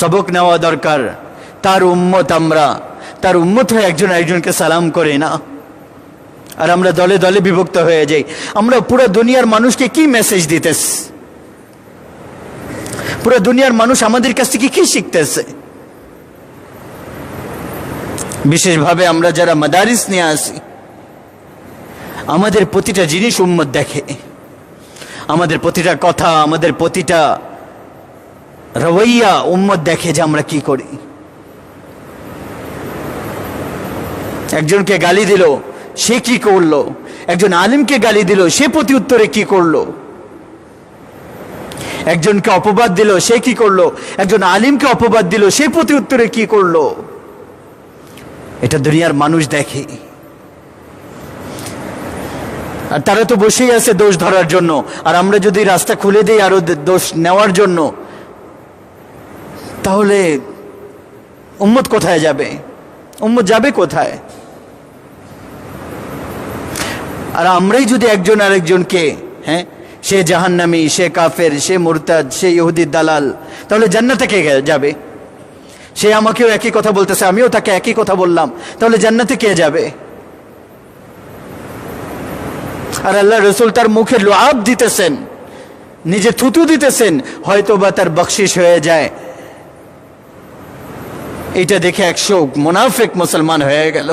সবক নেওয়া দরকার। তার উম্মত আমরা। তার উম্মত হয়ে একজন একজনকে সালাম করে না। আর আমরা দলে দলে বিভক্ত হয়ে যাই। আমরা পুরো দুনিয়ার মানুষকে কি মেসেজ দিতেছি? পুরো দুনিয়ার মানুষ আমাদের কাছ থেকে কি শিখতেছে? বিশেষভাবে আমরা যারা মাদারিস নিয়ে আসি, আমাদের প্রতিটা জিনিস উম্মত দেখে। আমাদের প্রতিটা কথা, আমাদের প্রতিটা রবৈয়া উম্মত দেখে যে আমরা কি করি। একজনকে গালি দিল, সে কি করল? একজন আলিমকে গালি দিল, সে প্রতি উত্তরে কি করল? একজনকে অপবাদ দিল, সে কি করল? একজন আলিমকে অপবাদ দিল, সে প্রতি উত্তরে কি করল? এটা দুনিয়ার মানুষ দেখে। আর তারা তো বসেই আছে দোষ ধরার জন্য। আর আমরা যদি রাস্তা খুলে দিই, আরও দোষ নেওয়ার জন্য তাহলে উম্মত কোথায় যাবে? উম্মত যাবে কোথায়? আর আমরাই যদি একজন আরেকজনকে হ্যাঁ সে জাহান্নামি, সে কাফের, সে মুরতাদ, সে ইহুদির দালাল, তাহলে জান্নাতে কে যাবে? সে আমাকেও একই কথা বলতেছে, আমিও তাকে একই কথা বললাম, তাহলে জান্নাতে কে যাবে? আর আল্লাহ রসুল তার মুখে লোয়াব দিতেছেন, নিজে থুতু দিতেছেন হয়তো বা তার বকশিস হয়ে যায়। এটা দেখে একশো মোনাফেক মুসলমান হয়ে গেল।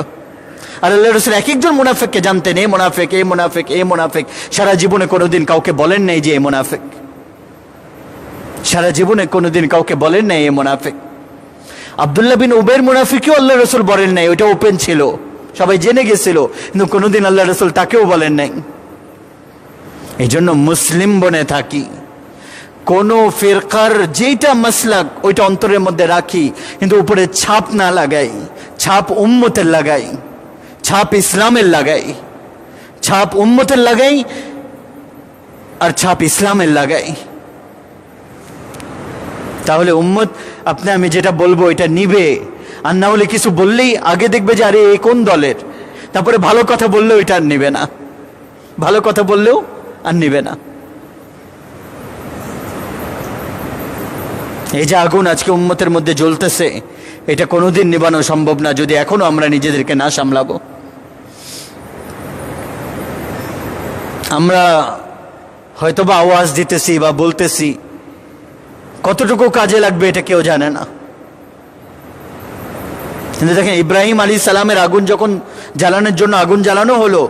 আর আল্লাহ রসুল এক একজন মুনাফেককে জানতেন, এ মুনাফেক এ মুনাফেক এ মুনাফেক। সারা জীবনে কোনোদিন কাউকে বলেন নাই যে এ মুনাফেক। সারা জীবনে কোনোদিন কাউকে বলেন নাই এ মুনাফেক। আবদুল্লাহ বিন উবের মুনাফিকও আল্লাহ রসুল বলেন নাই, ওইটা ওপেন ছিল। সবাই জেনে গেছিল, কিন্তু কোনোদিন আল্লাহ রসুল তাকেও বলেন নাই। এই জন্য মুসলিম বনে থাকি। কোন ফেরকার যেটা মাসলাক, ওইটা অন্তরের মধ্যে রাখি, কিন্তু উপরে ছাপ না লাগাই, ছাপ উম্মতের লাগাই, ছাপ ইসলামের লাগাই, ছাপ উম্মতের লাগাই আর ছাপ ইসলামের লাগাই। তাহলে উম্মত, আপনি আমি যেটা বলব এটা নিবে। আর না হলে কিছু বললেই আগে দেখবে যে আরে এ কোন দলের? তারপরে ভালো কথা বললেও এটা আর নিবে না। ভালো কথা বললেও আর নিবে না। এই যে আগুন আজকে উম্মতের মধ্যে জ্বলতেছে, এটা কোনোদিন নিবানো সম্ভব না, যদি এখনও আমরা নিজেদেরকে না সামলাবো। আমরা হয়তোবা আওয়াজ দিতেছি বা বলতেছি, কতটুকু কাজে লাগবে এটা কেউ জানে না। কিন্তু দেখেন, ইব্রাহিম আলী সালামের আগুন যখন জ্বালানোর জন্য আগুন জ্বালানো হলো,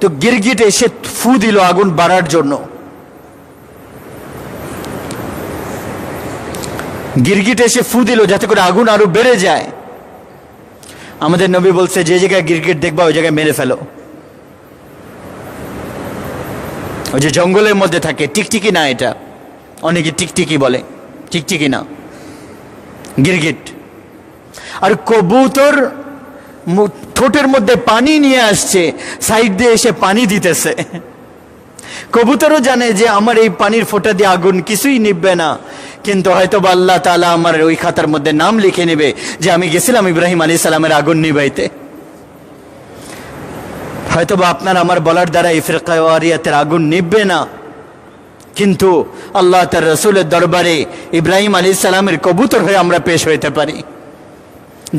তো গিরগিট এসে ফু দিল আগুন বাড়ার জন্য। গিরগিট এসে ফু দিল যাতে করে আগুন আরও বেড়ে যায়। আমাদের নবী বলছে, যে জায়গায় গিরগিট দেখবা, ওই জায়গায় মেরে ফেলো। ওই যে জঙ্গলের মধ্যে থাকে, টিকটিকি না এটা। অনেকে টিকটিকি বলে, টিকটিকি না। গিরগিট। আর কবুতর ঠোঁটের মধ্যে পানি নিয়ে আসছে, সাইড দিয়ে এসে পানি দিতেছে। কবুতরও জানে যে আমার এই পানির ফোঁটা দিয়ে আগুন কিছুই নিববে না। কিন্তু হয়তো বা আল্লাহ তালা আমার ওই খাতার মধ্যে নাম লিখে নেবে যে আমি গেছিলাম ইব্রাহিম আলী সালামের আগুন নিবাইতে হয়তো বা আপনার আমার বলার দ্বারা এই ফিরকাওয়ারিয়াতের আগুন নিববে না। কিন্তু আল্লাহ তার রসুলের দরবারে ইব্রাহিম আলী সালামের কবুতর হয়ে আমরা পেশ হইতে পারি।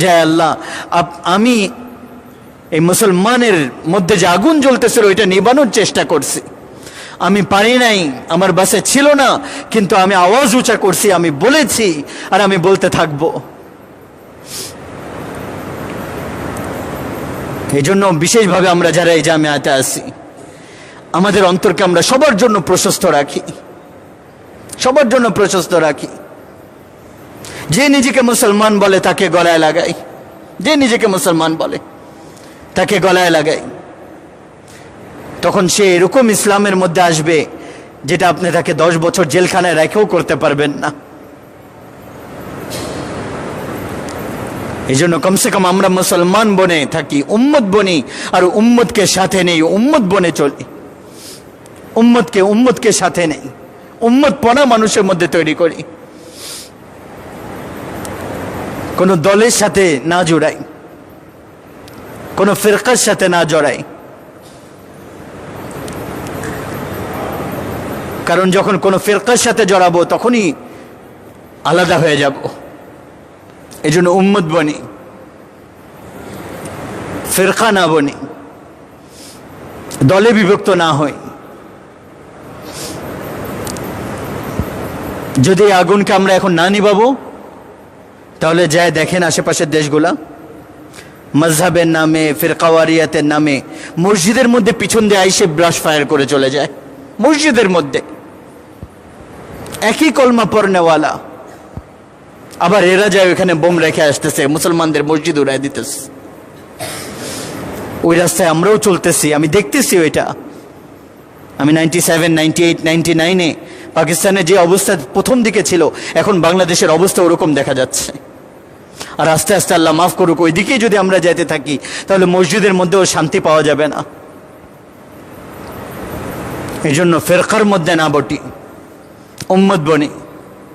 জয় আল্লাহ আমি এই মুসলমানের মধ্যে যে আগুন জ্বলতেছিল, ওইটা নিবানোর চেষ্টা করছি। আমি পারি নাই, আমার বাসে ছিল না, কিন্তু আমি আওয়াজ উঁচা করছি, আমি বলেছি, আর আমি বলতে থাকব। এই জন্য বিশেষভাবে আমরা যারা এই জামিয়াতে আসি আমাদের অন্তরকে আমরা সবার জন্য প্রশস্ত রাখি। সবার জন্য প্রশস্ত রাখি। যে নিজেকে মুসলমান বলে তাকে গলায় লাগাই। যে নিজেকে মুসলমান বলে তাকে গলায় লাগাই। তখন সে এরকম ইসলামের মধ্যে আসবে যেটা আপনি তাকে দশ বছর জেলখানায় রেখেও করতে পারবেন না। এই জন্য কমসে কম আমরা মুসলমান বনে থাকি, উম্মত বনি, আর উম্মতকে সাথে নেই, উম্মত বনে চলি। উম্মতকে উম্মতকে সাথে নেই। উম্মত পনা মানুষের মধ্যে তৈরি করি। কোনো দলের সাথে না জোড়াই। কোনো ফিরকার সাথে না জড়াই। কারণ যখন কোনো ফিরকার সাথে জড়াবো তখনই আলাদা হয়ে যাব। এই জন্য উম্মত বনি, ফেরকা না বনি, দলে বিভক্ত না হই। যদি আগুনকে আমরা এখন না নিবাবো তাহলে যায় দেখেন আশেপাশের দেশগুলা, মজহাবের নামে, ফিরকাওয়ারিয়াতের নামে, মসজিদের মধ্যে পিছন দিয়ে আইসে ব্রাশ ফায়ার করে চলে যায়। মসজিদের মধ্যে। একই কলমা পড়নেওয়ালা। আবার এরা যায় ওখানে বোম রেখে আসতেছে, মুসলমানদের মসজিদ উড়াই দিতেছে। ওই রাস্তায় আমরাও চলতেছি, আমি দেখতেছি ওইটা। আমি ninety seven ninety eight ninety নাইনে পাকিস্তানের যে অবস্থা প্রথম দিকে ছিল, এখন বাংলাদেশের অবস্থা ওরকম দেখা যাচ্ছে। আর আস্তে আস্তে আল্লাহ মাফ করুক ওই দিকেই যদি আমরা যেতে থাকি, তাহলে মসজিদের মধ্যেও শান্তি পাওয়া যাবে না। এই জন্য ফেরকার মধ্যে না বটি। উম্মত বনি,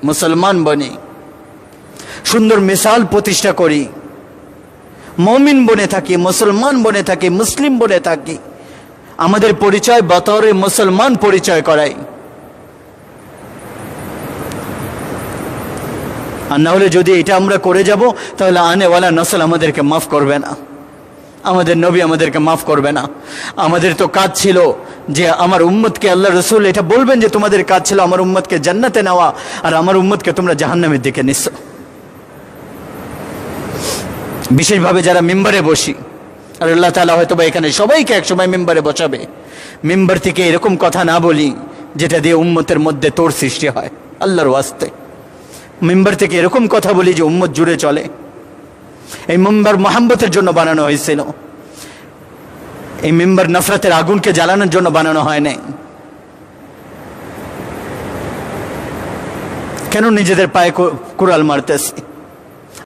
মুসলমান বনি, সুন্দর মিসাল প্রতিষ্ঠা করি, মমিন বনে থাকি, মুসলমান বনে থাকি, মুসলিম বনে থাকি, আমাদের পরিচয় বতরে মুসলমান পরিচয় করাই। আর না হলে যদি এটা আমরা করে যাব, তাহলে আনেওয়ালা নসল আমাদেরকে মাফ করবে না। আমাদের নবী আমাদেরকে মাফ করবে না। আমাদের তো কাজ ছিল যে আমার উম্মতকে আল্লাহ রসুল এটা বলবেন যে তোমাদের কাজ ছিল আমার উম্মতকে জান্নাতে নেওয়া আর আমার উম্মতকে তোমরা জাহান্নামের দিকে নিচ্ছ। বিশেষভাবে যারা মেম্বারে বসি, আর আল্লাহ তালা হয়তো বা এখানে সবাইকে একসময় মেম্বারে বসাবে। মেম্বার থেকে এরকম কথা না বলি যেটা দিয়ে উম্মতের মধ্যে তোর সৃষ্টি হয়, আল্লাহর ওয়াস্তে। মেম্বার থেকে এরকম কথা বলি যে উম্মত জুড়ে চলে। এই মেম্বার মোহাম্মতের জন্য বানানো হয়েছিল। এই মেম্বার নফরতের আগুনকে জ্বালানোর জন্য বানানো হয় নাই। কেন নিজেদের পায়ে কুড়াল মারতেছে?